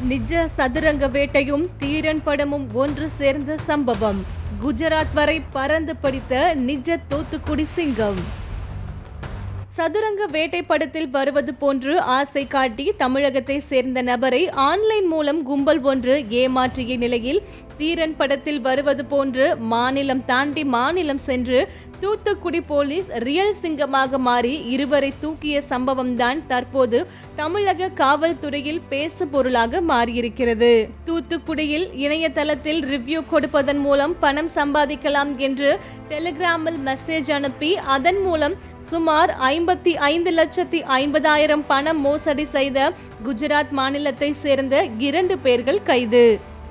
நிஜ சதுரங்க வேட்டையும் தீரன் படமும் ஒன்று சேர்ந்த சம்பவம். குஜராத் வரை பறந்து படித்த நிஜ தூத்துக்குடி சிங்கம். சதுரங்க வேட்டை படத்தில் வருவது போன்று ஆசை காட்டி தமிழகத்தை சேர்ந்த நபரை ஆன்லைன் மூலம் கும்பல் ஒன்று ஏமாற்றிய நிலையில் தீரன் படத்தில் வருவது போன்று மாநிலம் தாண்டி மாநிலம் சென்று தூத்துக்குடி போலீஸ் ரியல் சிங்கமாக மாறி இருவரை தூக்கிய சம்பவம் தான் தற்போது தமிழக காவல்துறையில் பேசு பொருளாக மாறியிருக்கிறது. தூத்துக்குடியில் இணையதளத்தில் ரிவ்யூ கொடுப்பதன் மூலம் பணம் சம்பாதிக்கலாம் என்று டெலிகிராமில் மெசேஜ் அனுப்பி அதன் மூலம் சுமார் ஐம்பத்தி ஐந்து லட்சத்தி ஐம்பதாயிரம் பணம் மோசடி செய்த குஜராத் மாநிலத்தை சேர்ந்த இரண்டு பேர்கள் கைது.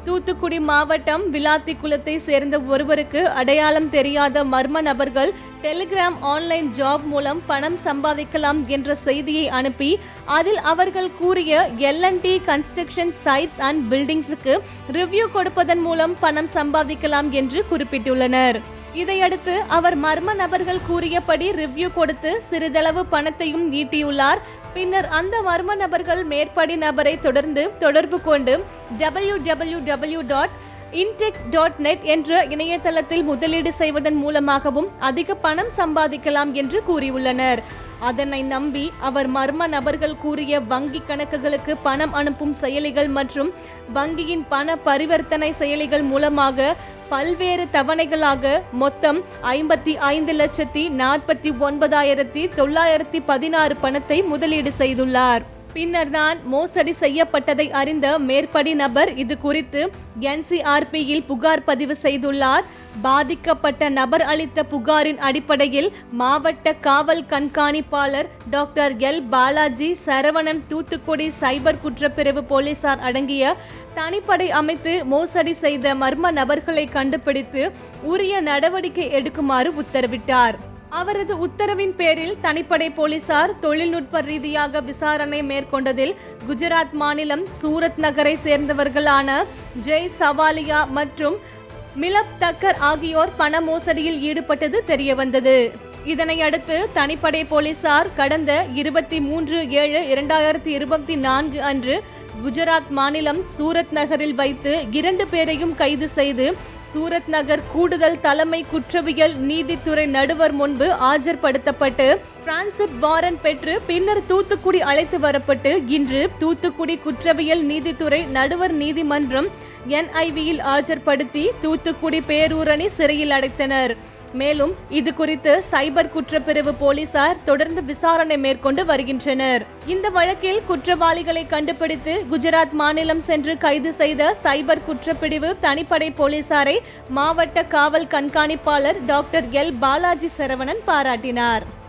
தூத்துக்குடி மாவட்டம் விளாத்தி குலத்தை சேர்ந்த ஒருவருக்கு அடையாளம் தெரியாத மர்ம நபர்கள் டெலிகிராம் ஆன்லைன் ஜாப் மூலம் பணம் சம்பாதிக்கலாம் என்ற செய்தியை அனுப்பி அதில் அவர்கள் கூறிய L and T construction sites and பில்டிங்ஸுக்கு review கொடுப்பதன் மூலம் பணம் சம்பாதிக்கலாம் என்று குறிப்பிட்டுள்ளனர். இதையடுத்து அவர் மர்ம நபர்கள் கூறியபடி ரிவ்யூ கொடுத்து சிறிதளவு பணத்தையும் ஈட்டியுள்ளார். பின்னர் அந்த மர்ம நபர்கள் மேற்படி நபரை தொடர்ந்து தொடர்பு கொண்டு W W W dot intec dot net என்ற இணையதளத்தில் முதலீடு செய்வதன் மூலமாகவும் அதிக பணம் சம்பாதிக்கலாம் என்று கூறியுள்ளனர். அதனை நம்பி அவர் மர்ம நபர்கள் கூறிய வங்கி கணக்குகளுக்கு பணம் அனுப்பும் செயலிகள் மற்றும் வங்கியின் பண பரிவர்த்தனை செயலிகள் மூலமாக பல்வேறு தவணைகளாக மொத்தம் ஐம்பத்தி ஐந்து லட்சத்தி நாற்பத்தி ஒன்பதாயிரத்தி தொள்ளாயிரத்தி பதினாறு பணத்தை முதலீடு செய்துள்ளார். பின்னர் தான் மோசடி செய்யப்பட்டதை அறிந்த மேற்படி நபர் இது குறித்து என்சிஆர்பியில் புகார் பதிவு செய்துள்ளார். பாதிக்கப்பட்ட நபர் அளித்த புகாரின் அடிப்படையில் மாவட்ட காவல் கண்காணிப்பாளர் doctor L. Balaji Saravanan Thoothukudi cyber குற்றப்பிரிவு போலீசார் அடங்கிய தனிப்படை அமைத்து மோசடி செய்த மர்ம நபர்களை கண்டுபிடித்து உரிய நடவடிக்கை எடுக்குமாறு உத்தரவிட்டார். அவரது உத்தரவின் பேரில் தனிப்படை போலீசார் தொழில்நுட்ப ரீதியாக விசாரணை மேற்கொண்டதில் குஜராத் மாநிலம் சூரத் நகரை சேர்ந்தவர்களான ஜெய் சவாலியா மற்றும் மிலப் தக்கர் ஆகியோர் பண மோசடியில் ஈடுபட்டது தெரியவந்தது. இதனை அடுத்து தனிப்படை போலீசார் கடந்த இருபத்தி மூன்று ஏழு இரண்டாயிரத்தி இருபத்தி நான்கு அன்று குஜராத் மாநிலம் சூரத் நகரில் வைத்து இரண்டு பேரையும் கைது செய்து சூரத் நகர் கூடுதல் தலைமை குற்றவியல் நீதித்துறை நடுவர் முன்பு ஆஜர்படுத்தப்பட்டு டிரான்சிட் வாரண்ட் பெற்று பின்னர் தூத்துக்குடி அழைத்து வரப்பட்டு இன்று தூத்துக்குடி குற்றவியல் நீதித்துறை நடுவர் நீதிமன்றம் என்ஐவியில் ஆஜர்படுத்தி தூத்துக்குடி பேரூரணி சிறையில் அடைத்தனர். மேலும் இது குறித்து சைபர் குற்றப்பிரிவு போலீசார் தொடர்ந்து விசாரணை மேற்கொண்டு வருகின்றனர். இந்த வழக்கில் குற்றவாளிகளை கண்டுபிடித்து குஜராத் மாநிலம் சென்று கைது செய்த சைபர் குற்றப்பிரிவு தனிப்படை போலீசாரை மாவட்ட காவல் கண்காணிப்பாளர் டாக்டர் எல். பாலாஜி சரவணன் பாராட்டினார்.